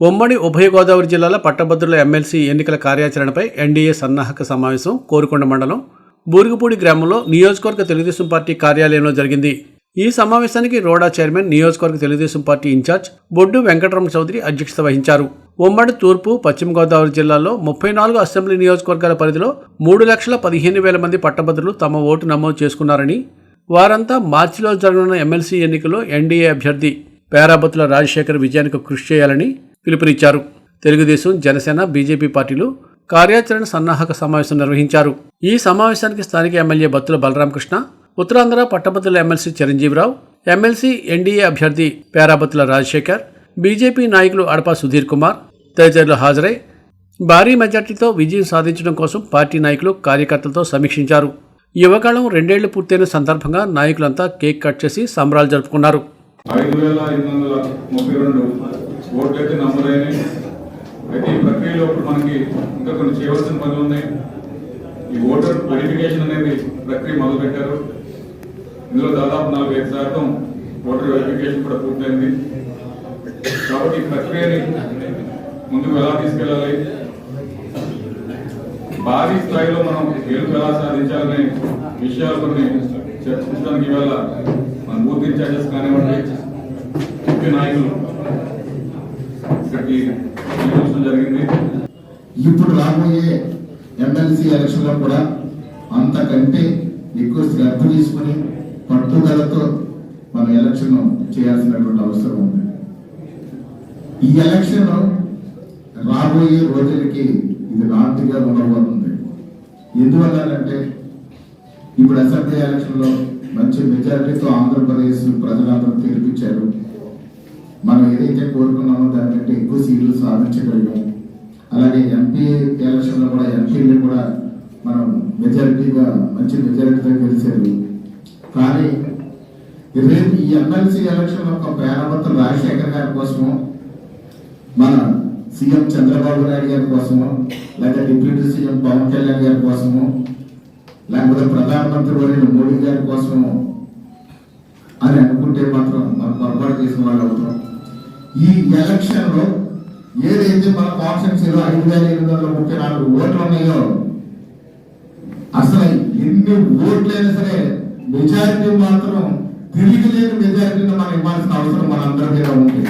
ఉమ్మడి ఉభయ గోదావరి జిల్లాల పట్టభద్రుల ఎమ్మెల్సీ ఎన్నికల కార్యాచరణపై ఎన్డీఏ సన్నాహక సమావేశం కోరుకొండ మండలం బూరుగుపూడి గ్రామంలో నియోజకవర్గ తెలుగుదేశం పార్టీ కార్యాలయంలో జరిగింది. ఈ సమావేశానికి రోడా చైర్మన్ నియోజకవర్గ తెలుగుదేశం పార్టీ ఇన్ఛార్జ్ బొడ్డు వెంకటరమణ చౌదరి అధ్యక్షత వహించారు. ఉమ్మడి తూర్పు పశ్చిమ గోదావరి జిల్లాల్లో ముప్పై నాలుగు అసెంబ్లీ నియోజకవర్గాల పరిధిలో మూడు లక్షల పదిహేను వేల మంది పట్టభద్రులు తమ ఓటు నమోదు చేసుకున్నారని వారంతా మార్చిలో జరగనున్న ఎమ్మెల్సీ ఎన్నికల్లో ఎన్డీఏ అభ్యర్థి పేరాబత్తుల రాజశేఖర్ విజయానికి కృషి చేయాలని పిలుపునిచ్చారు. తెలుగుదేశం జనసేన బీజేపీ పార్టీలు కార్యాచరణ సన్నాహక సమావేశం నిర్వహించారు. ఈ సమావేశానికి స్థానిక ఎమ్మెల్యే బత్తుల బలరామకృష్ణ ఉత్తరాంధ్ర పట్టభద్రుల ఎమ్మెల్సీ చిరంజీవిరావు ఎమ్మెల్సీ ఎన్డీఏ అభ్యర్థి పేరాబత్తుల రాజశేఖర్ బీజేపీ నాయకులు అడపా సుధీర్ కుమార్ తదితరులు హాజరై భారీ మెజార్టీతో విజయం సాధించడం కోసం పార్టీ నాయకులు కార్యకర్తలతో సమీక్షించారు. యువకాలం రెండేళ్ళు పూర్తయిన సందర్భంగా నాయకులంతా కేక్ కట్ చేసి సంబరాలు జరుపుకున్నారు. ఐదు వేల ఐదు వందల ముప్పై రెండు ఓట్లయితే నమోదైనాయి అయితే ఈ ప్రక్రియలో ఇప్పుడు మనకి ఇంకా కొన్ని చేయవలసిన పనులు ఉన్నాయి. ఈ ఓటర్ వెరిఫికేషన్ అనేది ప్రక్రియ మొదలుపెట్టారు. ఇందులో దాదాపు నలభై ఐదు శాతం ఓటర్ వెరిఫికేషన్ కూడా పూర్తయింది. కాబట్టి ఈ ప్రక్రియని ముందుకు ఎలా తీసుకెళ్ళాలి? భారీ స్థాయిలో మనం గెలుపు ఎలా సాధించాలనే విషయాలు కొన్ని చర్చించడానికి ఇవాళ మన బూత్ ఇన్ఛార్జెస్ కానివ్వండి ముఖ్య నాయకులు జరిగింది ఇప్పుడు రాబోయే ఎమ్మెల్సీ ఎలక్షన్లో కూడా అంతకంటే ఎక్కువ శ్రద్ధ తీసుకుని పట్టుదలతో మనం ఎలక్షన్ చేయాల్సినటువంటి అవసరం ఉంది. ఈ ఎలక్షన్ రాబోయే రోజులకి ఇది నాటిగా ఉండబోతుంది ఎందువల్లంటే ఇప్పుడు అసెంబ్లీ ఎలక్షన్లో మంచి మెజారిటీతో ఆంధ్రప్రదేశ్ ప్రజలందరూ తీర్పిచ్చారు. మనం ఏదైతే కోరుకున్నామో దానికంటే ఎక్కువ సీట్లు సాధించగలిగాం. అలాగే ఎంపీ ఎలక్షన్లో కూడా ఎంపీలు కూడా మనం మెజారిటీగా మంచి మెజారిటీతో గెలిచారు. కానీ రేపు ఈ ఎమ్మెల్సీ ఎలక్షన్ ఒక పేరభర్త రాజశేఖర్ గారి కోసము మన సీఎం చంద్రబాబు నాయుడు గారి కోసము లేదా డిప్యూటీ సీఎం పవన్ కళ్యాణ్ గారి కోసము లేకపోతే ప్రధానమంత్రి వర్యులు మోడీ గారి కోసము అని అనుకుంటే మాత్రం మనం పొరపాటు చేసిన వాళ్ళు అవుతాం. ఈ ఎలక్షన్లో ఏదైతే మన కాన్స్టిట్యూన్సీలో ఐదు వేల ఎనిమిది వందల ముప్పై నాలుగు ఓట్లు ఉన్నాయో అసలు ఎన్ని ఓట్లైనా సరే మెజారిటీ మాత్రం తిరిగి లేని మెజారిటీని మనం ఇవ్వాల్సిన అవసరం మనందరి మీద ఉంది.